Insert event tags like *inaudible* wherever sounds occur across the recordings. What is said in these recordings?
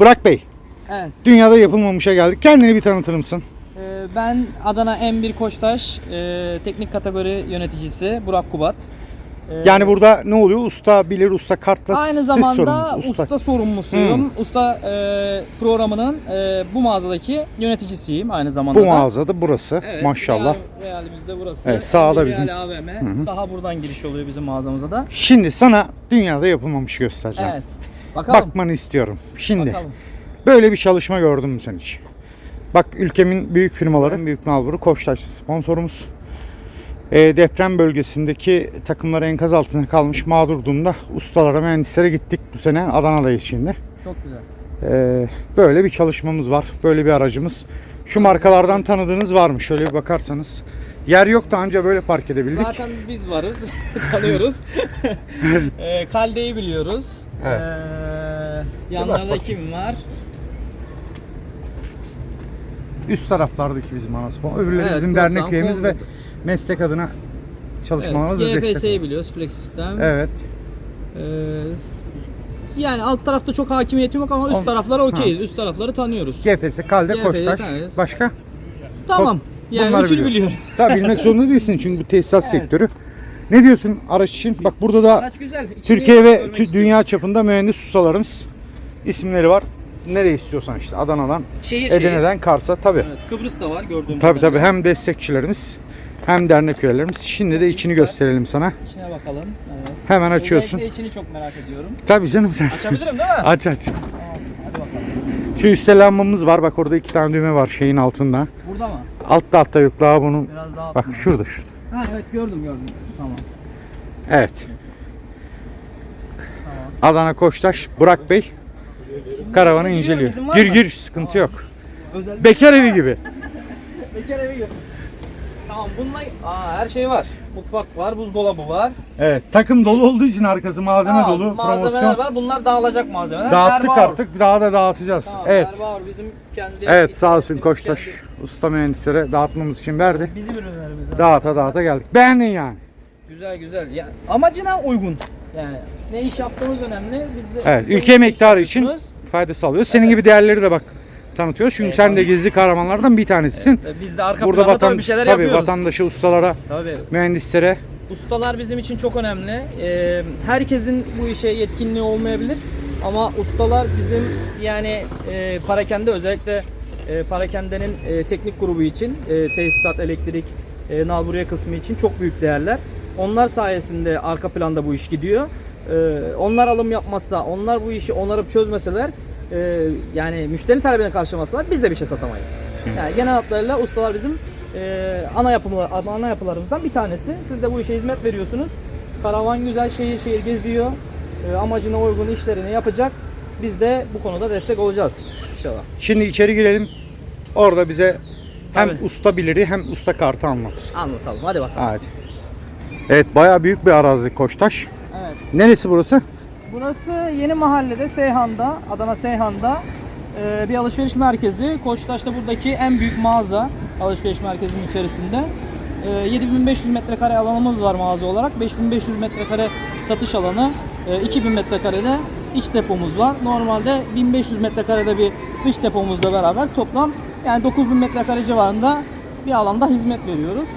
Burak Bey, Evet. dünyada yapılmamışa geldik. Kendini bir tanıtır mısın? Ee, Ben Adana M1 Koçtaş e, teknik kategori yöneticisi Burak Kubat. Ee, Yani burada ne oluyor? Usta bilir, usta kartla aynı siz zamanda sorumlusunuz. usta, sorumlusuyum. Usta e, programının e, bu mağazadaki yöneticisiyim aynı zamanda Bu da. mağazada burası. Evet, Maşallah. Real, Realimizde burası. Evet, sağda M1 bizim. Real AVM. Saha buradan giriş oluyor bizim mağazamıza da. Şimdi sana dünyada yapılmamış göstereceğim. Evet. Bakalım. Bakmanı istiyorum. Şimdi Bakalım. böyle bir çalışma gördün mü sen hiç? Bak ülkemin büyük firmaları, en büyük nalburu Koçtaş sponsorumuz. E, deprem bölgesindeki takımları enkaz altında kalmış mağdur durumda ustalara, mühendislere gittik bu sene. Adana'dayız şimdi. Çok güzel. Ee, böyle bir çalışmamız var. Böyle bir aracımız. Şu markalardan tanıdığınız var mı? Şöyle bir bakarsanız. Yer yok da anca böyle park edebildik. Zaten biz varız. *laughs* Tanıyoruz. *laughs* e, Kalde'yi biliyoruz. Evet. Ee, yanlarda bakayım. kim var? Üst taraflardaki bizim ana sponsor. Öbürleri Evet, bizim Korsan, dernek üyemiz ve meslek adına çalışmalarımız Evet. GFS'yi biliyoruz, Flex System. Evet. Ee, yani alt tarafta çok hakimiyetim yok ama üst taraflara okeyiz. Üst tarafları tanıyoruz. GFS, Kalde, GFS'yi Koçtaş. Başka? tamam. Yani Bunları üçünü biliyoruz. biliyoruz. Tabii bilmek zorunda *laughs* değilsin çünkü bu tesisat sektörü. Ne diyorsun araç için? Bak burada da Araç güzel. Türkiye ve görmek tü- istiyorum. dünya çapında mühendis ustalarımız isimleri var. Nereye istiyorsan işte Adana'dan, Şehir şehir. Edirne'den Kars'a tabii. Evet, Kıbrıs da var gördüğüm Tabii kadarıyla. tabii hem destekçilerimiz hem dernek üyelerimiz. Şimdi de içini gösterelim sana. İçine bakalım. Evet. Hemen açıyorsun. Özellikle içini çok merak ediyorum. Tabii canım sen. Açabilirim değil mi? *laughs* Aç aç. Tamam, hadi bakalım. Şu üstte lambamız var. Bak orada iki tane düğme var şeyin altında. Burada mı? Altta altta yok daha bunun. Biraz daha Bak altına. şurada şurada. Ha evet gördüm gördüm. Tamam. Evet. Tamam. Adana Koçtaş Burak Bey karavanı inceliyor. var Gir mı? gir sıkıntı yok. Özel Bekar evi gibi. *laughs* bekar evi yok. Tamam bununla Aa, her şey var. Mutfak var, buzdolabı var. Evet takım dolu olduğu için arkası malzeme Tamam, dolu. Malzemeler Promosyon. var. Bunlar dağılacak malzemeler. Dağıttık Erbağur. artık daha da dağıtacağız. Tamam, evet. Erbağur bizim kendi Evet sağ olsun Koçtaş kendi- usta mühendislere dağıtmamız için verdi. Bizim ürünlerimiz. var. Dağıta dağıta geldik. Beğendin yani. Güzel güzel. Ya, amacına uygun. Yani ne iş yaptığımız önemli. Biz de Evet de ülke emektarı işi için fayda sağlıyor. Senin gibi değerleri de bak tanıtıyoruz. Çünkü sen de gizli kahramanlardan bir tanesisin. E, Biz de arka Burada planda tabii vatan, bir şeyler tabii yapıyoruz. vatandaşı, ustalara, Tabii. mühendislere Ustalar bizim için çok önemli. Ee, herkesin bu işe yetkinliği olmayabilir ama ustalar bizim yani e, Parakende özellikle e, Parakende'nin e, teknik grubu için e, tesisat, elektrik, e, nalburiye kısmı için çok büyük değerler. Onlar sayesinde arka planda bu iş gidiyor. E, onlar alım yapmazsa, onlar bu işi onarıp çözmeseler e, yani müşteri talebine karşılamasalar biz de bir şey satamayız. Yani genel hatlarıyla ustalar bizim e, ana yapımlar, ana yapılarımızdan bir tanesi. Siz de bu işe hizmet veriyorsunuz. Karavan güzel şehir şehir geziyor. E, amacına uygun işlerini yapacak. Biz de bu konuda destek olacağız inşallah. Şimdi içeri girelim. Orada bize hem Tabii. usta biliri hem usta kartı anlatırız. Anlatalım. Hadi bakalım. Hadi. Evet bayağı büyük bir arazi Koçtaş. Evet. Neresi burası? Burası yeni mahallede Seyhan'da, Adana Seyhan'da e, bir alışveriş merkezi. Koçtaş'ta buradaki en büyük mağaza alışveriş merkezinin içerisinde. E, 7500 metrekare alanımız var mağaza olarak. 5500 metrekare satış alanı, e, 2000 metrekarede iç depomuz var. Normalde 1500 metrekarede bir dış depomuzla beraber toplam yani 9000 metrekare civarında bir alanda hizmet veriyoruz.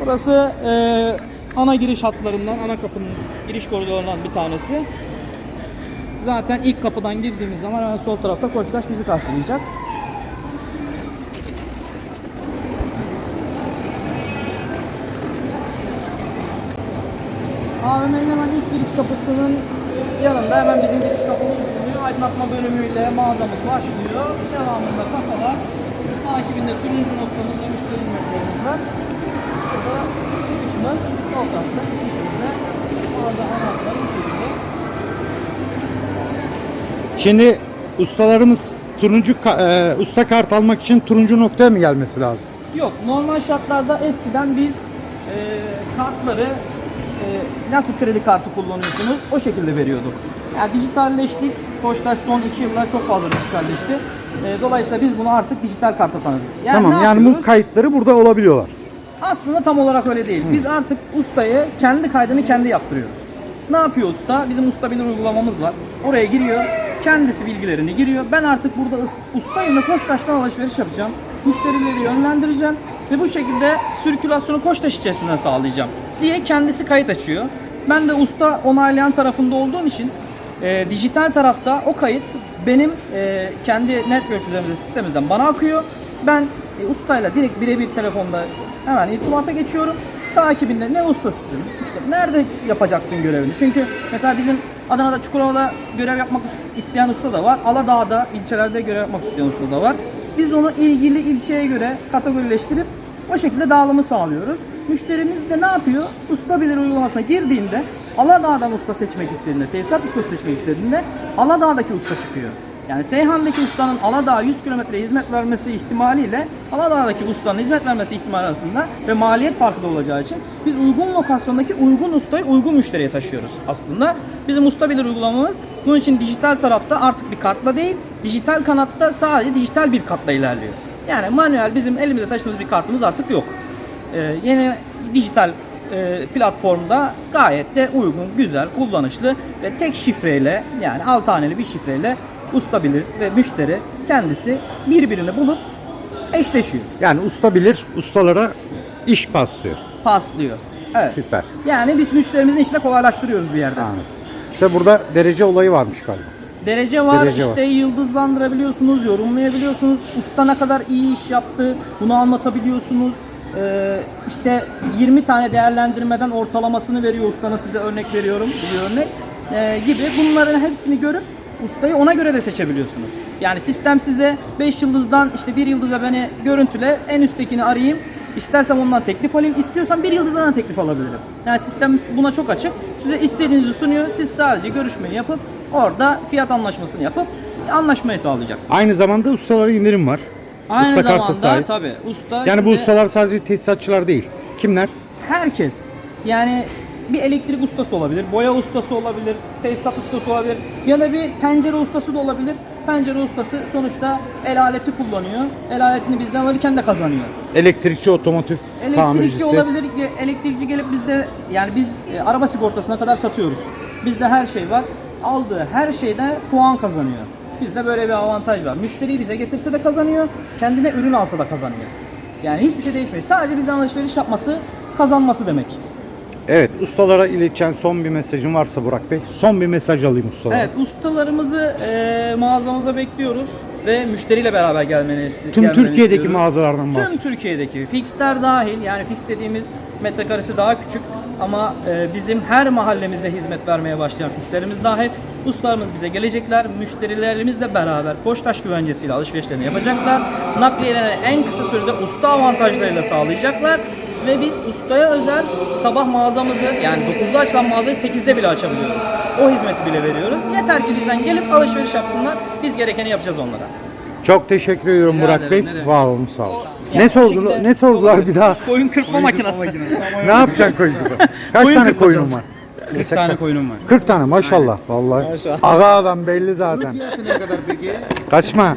Burası e, ana giriş hatlarından, ana kapının giriş koridorundan bir tanesi. Zaten ilk kapıdan girdiğimiz zaman hemen sol tarafta Koçtaş bizi karşılayacak. AVM'nin hemen ilk giriş kapısının yanında hemen bizim giriş kapımız bulunuyor. Aydınlatma bölümüyle mağazamız başlıyor. Devamında kasalar, takibinde turuncu noktamız ve müşteri hizmetlerimiz var. Burada çıkışımız sol tarafta. Şekilde. Mağaza anahtarı bu şekilde. Şimdi ustalarımız turuncu e, usta kart almak için turuncu noktaya mı gelmesi lazım? Yok normal şartlarda eskiden biz e, kartları nasıl kredi kartı kullanıyorsunuz o şekilde veriyorduk. Yani dijitalleştik. Koçtaş son iki yılda çok fazla dijitalleşti. E, dolayısıyla biz bunu artık dijital karta tanıdık. Yani tamam yani bu kayıtları burada olabiliyorlar. Aslında tam olarak öyle değil. Biz artık ustayı kendi kaydını kendi yaptırıyoruz. Ne yapıyor usta? Bizim usta bilir uygulamamız var. Oraya giriyor. Kendisi bilgilerini giriyor. Ben artık burada ustayım ve Koçtaş'tan alışveriş yapacağım. Müşterileri yönlendireceğim ve bu şekilde sirkülasyonu Koçtaş içerisinden sağlayacağım diye kendisi kayıt açıyor. Ben de usta onaylayan tarafında olduğum için e, dijital tarafta o kayıt benim e, kendi network üzerimizde sistemimizden bana akıyor. Ben e, ustayla direkt birebir telefonda hemen irtibata geçiyorum. Takibinde ne ustasısın, işte nerede yapacaksın görevini. Çünkü mesela bizim Adana'da Çukurova'da görev yapmak isteyen usta da var. Aladağ'da ilçelerde görev yapmak isteyen usta da var. Biz onu ilgili ilçeye göre kategorileştirip o şekilde dağılımı sağlıyoruz. Müşterimiz de ne yapıyor? Usta bilir uygulamasına girdiğinde Aladağ'dan usta seçmek istediğinde, tesisat ustası seçmek istediğinde Aladağ'daki usta çıkıyor. Yani Seyhan'daki ustanın Aladağ'a 100 kilometre hizmet vermesi ihtimaliyle Aladağ'daki ustanın hizmet vermesi ihtimali arasında ve maliyet farkı da olacağı için biz uygun lokasyondaki uygun ustayı uygun müşteriye taşıyoruz aslında. Bizim usta bilir uygulamamız bunun için dijital tarafta artık bir kartla değil, dijital kanatta sadece dijital bir kartla ilerliyor. Yani manuel bizim elimizde taşıdığımız bir kartımız artık yok. Ee, yeni dijital e, platformda gayet de uygun, güzel, kullanışlı ve tek şifreyle yani 6 haneli bir şifreyle usta bilir ve müşteri kendisi birbirini bulup eşleşiyor, Yani usta bilir, ustalara iş paslıyor. paslıyor. Evet. Süper. Yani biz müşterimizin işini kolaylaştırıyoruz bir yerde. Anladım. İşte burada derece olayı varmış galiba. Derece var, Derece işte var. yıldızlandırabiliyorsunuz, yorumlayabiliyorsunuz. Usta ne kadar iyi iş yaptı, bunu anlatabiliyorsunuz. Ee, işte 20 tane değerlendirmeden ortalamasını veriyor ustanın size örnek veriyorum, bir örnek Ee, gibi. Bunların hepsini görüp ustayı ona göre de seçebiliyorsunuz. Yani sistem size 5 yıldızdan işte 1 yıldıza beni görüntüle, en üsttekini arayayım. İstersem ondan teklif alayım, istiyorsam bir yıldızdan da teklif alabilirim. Yani sistem buna çok açık. Size istediğinizi sunuyor. Siz sadece görüşmeyi yapıp orada fiyat anlaşmasını yapıp anlaşmayı sağlayacaksınız. Aynı zamanda ustalara indirim var. Aynı usta karta zamanda sahip. tabii usta Yani bu şimdi ustalar sadece tesisatçılar değil. Kimler? herkes yani bir elektrik ustası olabilir, boya ustası olabilir, tesisat ustası olabilir ya da bir pencere ustası da olabilir. Pencere ustası sonuçta el aleti kullanıyor. El aletini bizden alırken de kazanıyor. Elektrikçi, otomotiv Elektrikçi tamircisi. olabilir, elektrikçi gelip bizde yani biz e, araba sigortasına kadar satıyoruz. Bizde her şey var. Aldığı her şeyde puan kazanıyor. Bizde böyle bir avantaj var. Müşteriyi bize getirse de kazanıyor, kendine ürün alsa da kazanıyor. Yani hiçbir şey değişmiyor. Sadece bizden alışveriş yapması kazanması demek. Evet, ustalara ileteceğin son bir mesajın varsa Burak Bey. Son bir mesaj alayım ustalara. Evet, ustalarımızı e, mağazamıza bekliyoruz ve müşteriyle beraber gelmeni isti- Tüm Türkiye'deki istiyoruz. mağazalardan Tüm bahsediyorum. Türkiye'deki fixler dahil yani fix dediğimiz metrekaresi daha küçük ama e, bizim her mahallemizde hizmet vermeye başlayan fixlerimiz dahil ustalarımız bize gelecekler. Müşterilerimizle beraber Koçtaş güvencesiyle alışverişlerini yapacaklar. Nakliyelerini en kısa sürede usta avantajlarıyla sağlayacaklar. Ve biz ustaya özel sabah mağazamızı yani 9'da açılan mağazayı 8'de bile açabiliyoruz. O hizmeti bile veriyoruz. Yeter ki bizden gelip alışveriş yapsınlar. Biz gerekeni yapacağız onlara. Çok teşekkür ediyorum Rica Burak ederim, Bey. ne demek. Var olun sağ olun. Yani Ne bu sordular? şekilde- Ne sordular bir daha? Koyun kırpma makinesi. ne yapacaksın koyun gibi? Kaç Koyun tane koyunun kırpacağız. var? 40 tane koyunum var. 40 tane maşallah vallahi. Maşallah. Aga adam belli zaten. Fiyatı ne kadar peki? Kaçma.